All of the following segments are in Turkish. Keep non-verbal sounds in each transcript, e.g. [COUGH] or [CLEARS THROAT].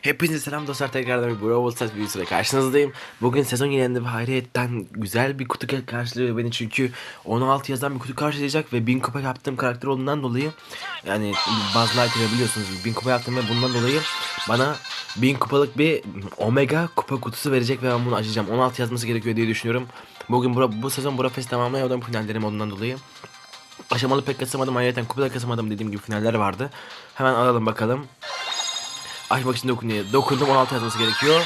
Hepinize selam dostlar tekrardan bir Brawl Stars videosuyla karşınızdayım. Bugün sezon yenilendi ve hayriyetten güzel bir kutu karşılıyor beni çünkü 16 yazan bir kutu karşılayacak ve 1000 kupa yaptığım karakter olduğundan dolayı yani Buzz Lightyear'ı biliyorsunuz 1000 kupa yaptım ve bundan dolayı bana 1000 kupalık bir Omega kupa kutusu verecek ve ben bunu açacağım. 16 yazması gerekiyor diye düşünüyorum. Bugün bura, bu sezon Bura Fest tamamlayamadım finallerim olduğundan dolayı. Aşamalı pek kasamadım ayrıca kupada kasamadım dediğim gibi finaller vardı. Hemen alalım bakalım. Açmak için dokunuyor. Dokundum 16 yazması gerekiyor.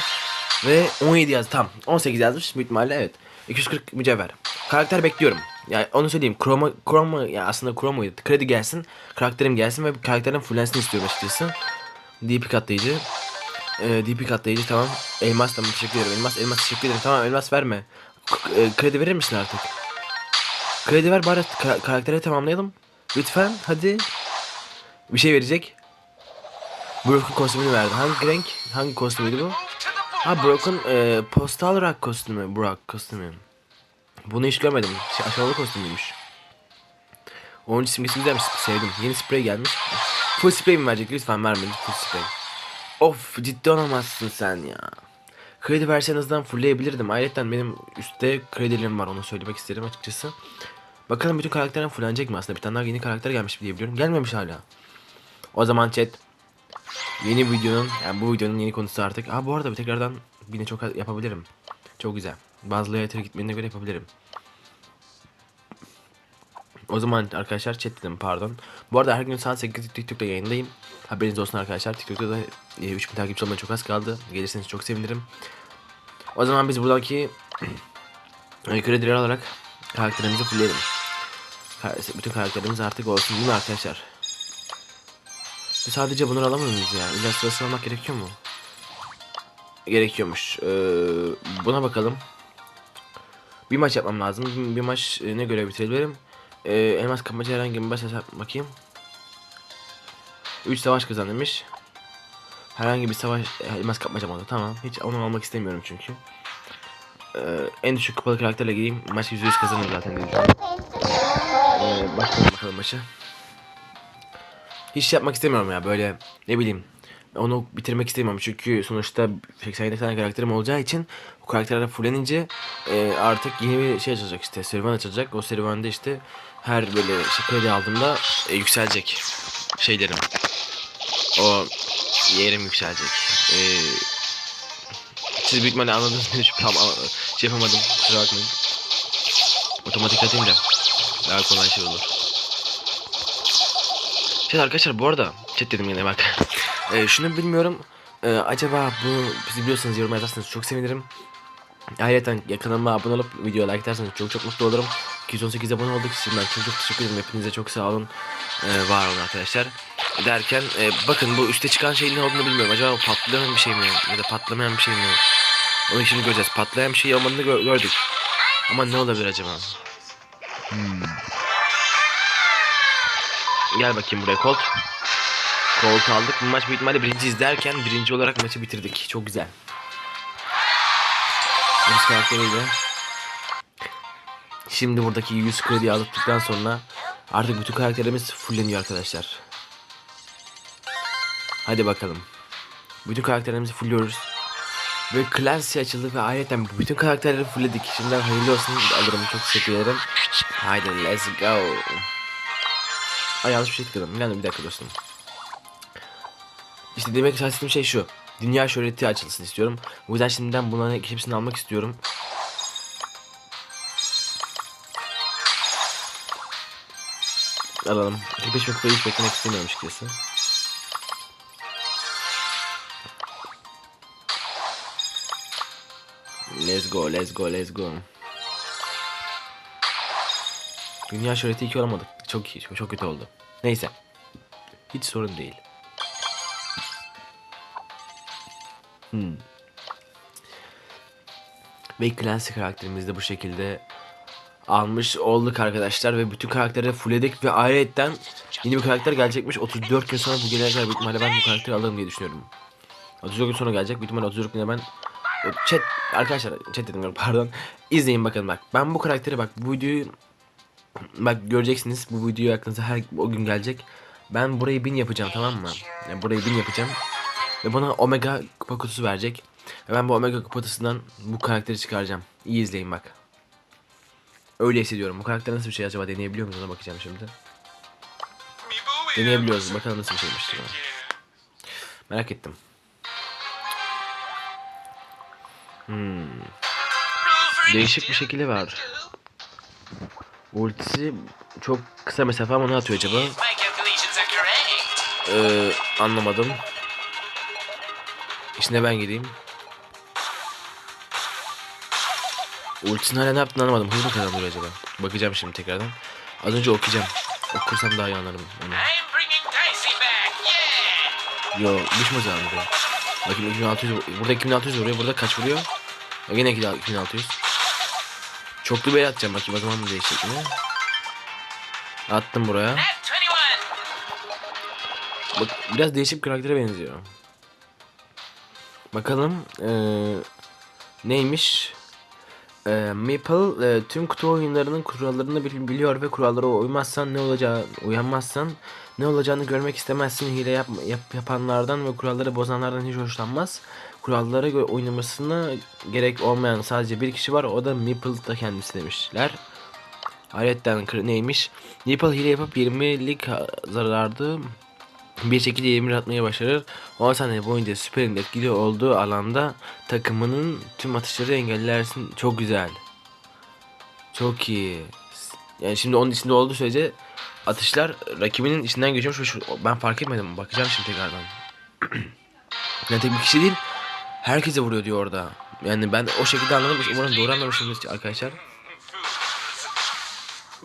Ve 17 yaz tam. 18 yazmış büyük ihtimalle evet. 240 mücevher. Karakter bekliyorum. Yani onu söyleyeyim. Chroma, Chroma ya aslında Chroma'ydı. Kredi gelsin. Karakterim gelsin ve karakterin fullensin istiyorum açıkçası. DP katlayıcı. Ee, DP katlayıcı tamam. Elmas tamam teşekkür ederim. Elmas elmas teşekkür ederim. Tamam elmas verme. K- e, kredi verir misin artık? Kredi ver bari ka- karakteri tamamlayalım. Lütfen hadi. Bir şey verecek. Broken kostümünü verdi. Hangi renk? Hangi kostümüydü bu? Ha Broken e, Postal Rock kostümü. Brock kostümü. Bunu hiç görmedim. Şey, aşağılı kostümüymüş. Oyuncu simgesi güzelmiş. Sevdim. Yeni sprey gelmiş. Full spray mi verecek? Lütfen vermeyin. Full spray. Of ciddi olamazsın sen ya. Kredi versenizden fullleyebilirdim. Ayrıca benim üstte kredilerim var onu söylemek isterim açıkçası. Bakalım bütün karakterlerim fullenecek mi aslında? Bir tane daha yeni karakter gelmiş diye biliyorum. Gelmemiş hala. O zaman chat Yeni videonun yani bu videonun yeni konusu artık. Ha bu arada bir tekrardan yine çok yapabilirim. Çok güzel. Bazı layer'e gitmene göre yapabilirim. O zaman arkadaşlar chat dedim pardon. Bu arada her gün saat 8'de TikTok'ta yayındayım. Haberiniz olsun arkadaşlar. TikTok'ta da e, 3000 takipçi olmaya çok az kaldı. Gelirseniz çok sevinirim. O zaman biz buradaki [CLEARS THROAT] e, kredileri alarak karakterimizi fullleyelim. Ka- Bütün karakterimiz artık olsun değil arkadaşlar? Sadece bunları alamıyor muyuz ya? İllüstrasyon almak gerekiyor mu? Gerekiyormuş. Ee, buna bakalım. Bir maç yapmam lazım. Bir, maç e, ne göre bitirebilirim? Ee, elmas kapmaca herhangi bir maç bakayım. 3 savaş kazan demiş. Herhangi bir savaş e, elmas kapmaca oldu. Tamam. Hiç onu almak istemiyorum çünkü. Ee, en düşük kupalı karakterle gireyim. Maç %100 kazanırım zaten diye. Ee, başlayalım bakalım maçı hiç yapmak istemiyorum ya böyle ne bileyim onu bitirmek istemiyorum. Çünkü sonuçta 87 tane karakterim olacağı için o karakterler fullenince e, artık yeni bir şey açılacak işte serüven açılacak. O serüvende işte her böyle şey aldığımda e, yükselecek şeylerim. O yerim yükselecek. E, siz büyük ihtimalle anladınız beni tam şey yapamadım kusura bakmayın. Otomatik atayım da daha kolay şey olur şey arkadaşlar bu arada chat dedim yine bak. [LAUGHS] e, şunu bilmiyorum. E, acaba bu bizi biliyorsanız yorum yazarsanız çok sevinirim. Ayrıca kanalıma abone olup videoya like ederseniz çok çok mutlu olurum. 218 abone olduk. Şimdiden çok çok teşekkür ederim. Hepinize çok sağ olun. E, var olun arkadaşlar. Derken e, bakın bu üste çıkan şeyin ne olduğunu bilmiyorum. Acaba patlayan bir şey mi ya da patlamayan bir şey mi? Onu şimdi göreceğiz. Patlayan bir şey olmadığını gö gördük. Ama ne olabilir acaba? Hmm. Gel bakayım buraya Colt. Colt aldık. Bu maç büyük ihtimalle birinci izlerken birinci olarak maçı bitirdik. Çok güzel. Biz karakteriyle. Şimdi buradaki 100 kredi aldıktan sonra artık bütün karakterlerimiz fulleniyor arkadaşlar. Hadi bakalım. Bütün karakterlerimizi fulluyoruz. Ve Clancy açıldı ve ayrıca bütün karakterleri fullledik. Şimdiden hayırlı olsun alırım. Çok teşekkür ederim. Haydi let's go. Ay yanlış bir şey tıkladım. İnanın bir dakika dostum. İşte demek istediğim şey şu. Dünya şöhreti açılsın istiyorum. O yüzden şimdiden bunların hepsini almak istiyorum. Alalım. 45 dakika hiç beklemek istemiyorum açıkçası. Let's go, let's go, let's go. Dünya şöhreti 2 olamadık. Çok iyi, çok kötü oldu. Neyse. Hiç sorun değil. Hmm. Ve Clancy karakterimiz de bu şekilde almış olduk arkadaşlar ve bütün karakterleri fullledik ve ayrıca yeni bir karakter gelecekmiş 34 gün sonra bu gelene kadar büyük ihtimalle ben bu karakteri alırım diye düşünüyorum. 34 gün sonra gelecek büyük ihtimalle 34 güne ben chat arkadaşlar chat dedim pardon izleyin bakın bak ben bu karakteri bak bu videoyu Bak göreceksiniz bu video aklınıza her o gün gelecek. Ben burayı bin yapacağım tamam mı? Yani burayı bin yapacağım. Ve bana Omega kupa kutusu verecek. Ve ben bu Omega kupa kutusundan bu karakteri çıkaracağım. İyi izleyin bak. Öyle hissediyorum. Bu karakter nasıl bir şey acaba deneyebiliyor muyuz ona bakacağım şimdi. Deneyebiliyoruz. Bakalım nasıl bir şeymiş. Merak ettim. Hmm. Değişik bir şekilde var. Ultisi çok kısa mesafe ama ne atıyor acaba? Ee, anlamadım. İçine ben gireyim. Ultisini hala ne yaptığını anlamadım. Hızlı kazandırıyor acaba. Bakacağım şimdi tekrardan. Az önce okuyacağım. Okursam daha iyi anlarım onu. Yo, düşme kazandırıyor. Bakayım 2600 vu- burada 2600 vuruyor. Burada kaç vuruyor? Yine 2600. Çoklu bir el atacağım bakayım o zaman değişecek mi? Attım buraya. At 21. Bak biraz değişik bir karaktere benziyor. Bakalım eee, neymiş? Eee Maple eee, tüm kutu oyunlarının kurallarını bil- biliyor ve kurallara uymazsan ne olacağı uyanmazsan ne olacağını görmek istemezsin. Hile yap, yap- yapanlardan ve kuralları bozanlardan hiç hoşlanmaz. Kurallara göre oynamasına gerek olmayan sadece bir kişi var. O da Maple da kendisi demişler. Ayetten kır- neymiş? Maple hile yapıp 20'lik ha- zarardı bir şekilde 20 atmaya başarır. 10 saniye boyunca süperin etkili olduğu alanda takımının tüm atışları engellersin. Çok güzel. Çok iyi. Yani şimdi onun içinde olduğu sürece atışlar rakibinin içinden geçiyormuş. Ben fark etmedim. Bakacağım şimdi tekrardan. [CLEARS THROAT] yani tek bir kişi değil. Herkese vuruyor diyor orada. Yani ben o şekilde anladım. Umarım doğru anlamışımdır arkadaşlar.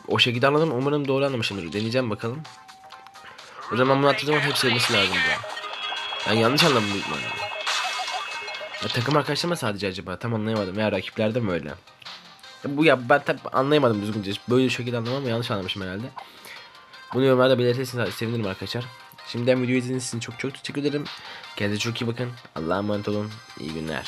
O şekilde anladım. Umarım doğru anlamışımdır. Deneyeceğim bakalım. O zaman bunu attığı zaman hepsi ölmesi lazım bu. Ben yanlış anladım büyük ihtimalle. Ya, takım arkadaşlar mı sadece acaba? Tam anlayamadım. Ya rakiplerde mi öyle? Ya, bu ya ben tabi anlayamadım düzgünce. Böyle şekilde anlamam ama yanlış anlamışım herhalde. Bunu yorumlarda belirtirseniz sevinirim arkadaşlar. Şimdiden videoyu izlediğiniz için çok çok teşekkür ederim. Kendinize çok iyi bakın. Allah'a emanet olun. İyi günler.